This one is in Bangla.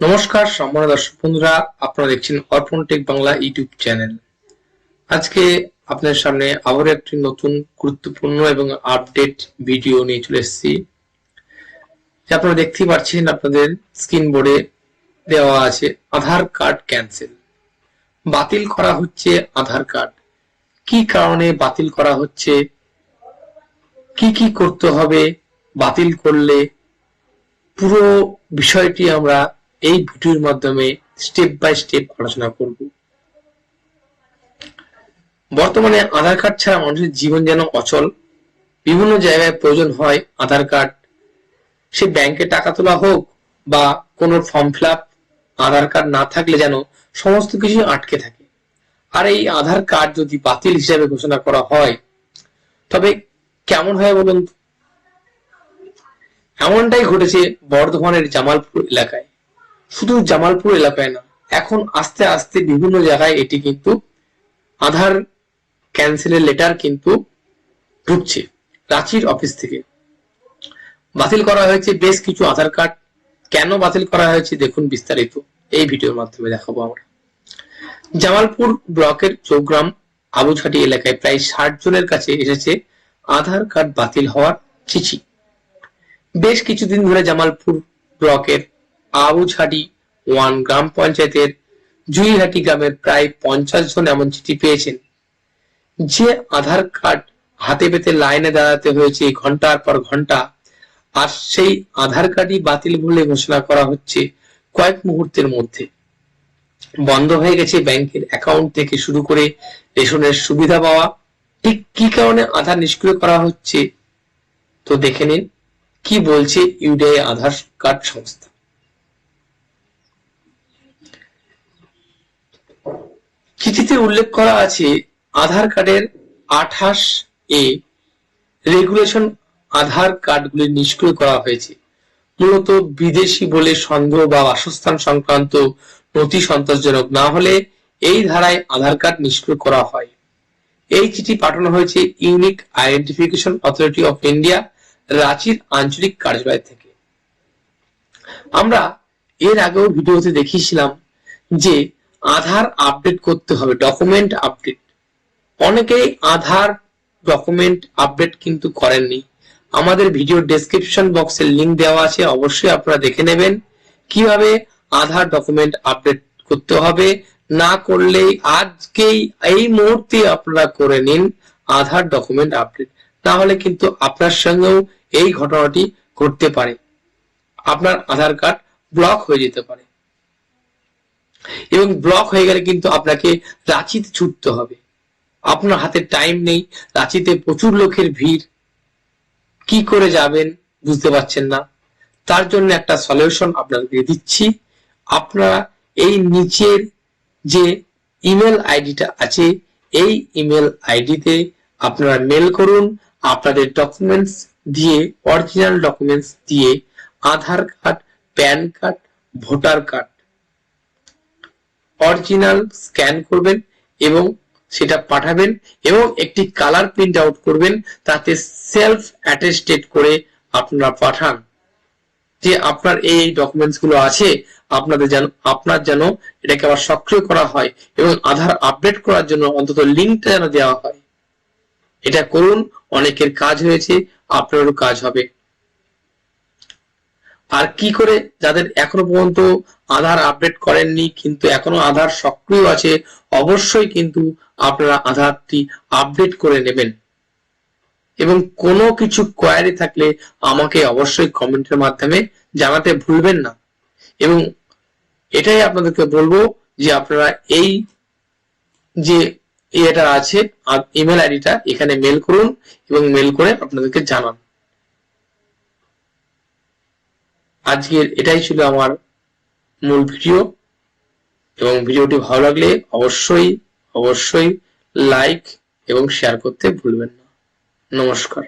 নমস্কার, সম্মানিত দর্শক বন্ধুরা, আপনারা দেখছেন অর্পণ টেক বাংলা ইউটিউব চ্যানেল। আজকে আপনাদের সামনে আবার একটি নতুন গুরুত্বপূর্ণ এবং আপডেট ভিডিও নিয়ে চলে এসেছি। আপনারা দেখতেই পাচ্ছেন, আপনাদের স্ক্রিন বোর্ডে দেওয়া আছে আধার কার্ড ক্যান্সেল বাতিল করা হচ্ছে আধার কার্ড। কি কারণে বাতিল করা হচ্ছে? কি কি করতে হবে? বাতিল করলে পুরো বিষয়টি আমরা এই ভিডিওর মাধ্যমে স্টেপ বাই স্টেপ আলোচনা করব। বর্তমানে আধার কার্ড ছাড়া মানুষের জীবন যেন অচল, বিভিন্ন জায়গায় প্রয়োজন হয় আধার কার্ড। সে ব্যাংকে টাকা তোলা হোক বা কোনো form fill up Aadhaar card না থাকলে যেন সমস্ত কিছু আটকে থাকে। আর এই আধার কার্ড যদি বাতিল হিসাবে ঘোষণা করা হয়, তবে কেমন হয় বলুন এমনটাই ঘটেছে বর্ধমানের জামালপুর এলাকায়। শুধু জামালপুর এলাকায় না, এখন আস্তে আস্তে বিভিন্ন জায়গায় এটি কিন্তু আধার ক্যান্সেলের লেটার কিন্তু ঢুকছে রাঁচির অফিস থেকে। বাতিল করা হয়েছে বেশ কিছু আধার কার্ড কেন বাতিল করা হয়েছে দেখুন বিস্তারিত এই ভিডিওর মাধ্যমে দেখাবো আমরা। জামালপুর ব্লকের চৌগ্রাম আবুঝাটি এলাকায় প্রায় ষাট জনের কাছে এসেছে আধার কার্ড বাতিল হওয়ার চিঠি। বেশ কিছুদিন ধরে জামালপুর ব্লকের আবুঝাটি ওয়ান গ্রাম পঞ্চায়েতের জুইহাটি গ্রামের প্রায় পঞ্চাশ জন এমন চিঠি পেয়েছেন। যে আধার কার্ড হাতে পেতে লাইনে দাঁড়াতে হয়েছে ঘণ্টার পর ঘণ্টা, আর সেই আধার কার্ডই বাতিল বলে ঘোষণা করা হচ্ছে কয়েক মুহূর্তের মধ্যে। বন্ধ হয়ে গেছে ব্যাংকের অ্যাকাউন্ট থেকে শুরু করে রেশনের সুবিধা পাওয়া। ঠিক কি কারণে আধার নিষ্ক্রিয় করা হচ্ছে, তো দেখে নিন, কি বলছে ইউডিআই আধার কার্ড সংস্থা। চিঠিতে উল্লেখ করা আছে, আধার কার্ডের আঠাশ এ রেগুলেশন আধার কার্ডগুলি নিষ্ক্রিয় করা হয়েছে। মূলত বিদেশি বলে সন্দেহ বা বাসস্থান সংক্রান্ত নথি সন্তোষজনক না হলে এই ধারায় আধার কার্ড নিষ্ক্রিয় করা হয়। এই চিঠি পাঠানো হয়েছে unique identification authority of India, রাঁচির আঞ্চলিক কার্যালয় থেকে। আমরা এর আগেও ভিডিওতে দেখিয়েছিলাম যে আধার আপডেট করতে হবে ডকুমেন্ট আপডেট অনেকেই আধার ডকুমেন্ট আপডেট কিন্তু করেননি। আমাদের ভিডিও ডেসক্রিপশন বক্সের লিংক দেওয়া আছে, অবশ্যই আপনারা দেখে নেবেন। কীভাবে আধার ডকুমেন্ট আপডেট করতে হবে? না করলে আজকেই এই মুহূর্তে আপনারা করে নিন আধার ডকুমেন্ট আপডেট না হলে কিন্তু আপনার সঙ্গেও এই ঘটনাটি ঘটতে পারে। আপনার আধার কার্ড ব্লক হয়ে যেতে পারে। এবং ব্লক হয়ে গেলে কিন্তু আপনাকে রাঁচিতে ছুটতে হবে। আপনার হাতে টাইম নেই, রাঁচিতে প্রচুর লোকের ভিড়। কি করে যাবেন বুঝতে পারছেন না। তার জন্য একটা সলিউশন আপনাদেরকে দিচ্ছি। আপনারা এই নিচের যে ইমেল আইডিটা আছে, এই ইমেল আইডিতে আপনারা মেল করুন। আপনাদের ডকুমেন্টস দিয়ে অরিজিনাল ডকুমেন্টস দিয়ে, Aadhaar card PAN card voter card original scan করবেন এবং সেটা পাঠাবেন এবং একটি কালার প্রিন্ট আউট করবেন, তাতে সেলফ অ্যাটেস্টেড করে আপনারা পাঠান। যে আপনার এই ডকুমেন্টসগুলো আছে, আপনাদের যেন, আপনার যেন এটাকে আবার সক্রিয় করা হয় এবং আধার আপডেট করার জন্য অন্তত লিঙ্কটা যেন দেওয়া হয়। এটা করুন, অনেকের কাজ হয়েছে, আপনারও কাজ হবে। আর কি করে যাদের এখনও পর্যন্ত আধার আপডেট করেননি, কিন্তু এখনও আধার সক্রিয় আছে, অবশ্যই কিন্তু আপনারা আধারটি আপডেট করে নেবেন। এবং কোনো কিছু কোয়ারি থাকলে আমাকে অবশ্যই কমেন্টের মাধ্যমে জানাতে ভুলবেন না। এবং এটাই আপনাদেরকে বলব যে আপনারা এই যে এটা আছে ইমেল আইডিটা এখানে মেল করুন এবং মেল করে আপনাদেরকে জানান। আজকের এটাই ছিল আমার মূল ভিডিও। এবং ভিডিওটি ভালো লাগলে অবশ্যই অবশ্যই লাইক এবং শেয়ার করতে ভুলবেন না। নমস্কার।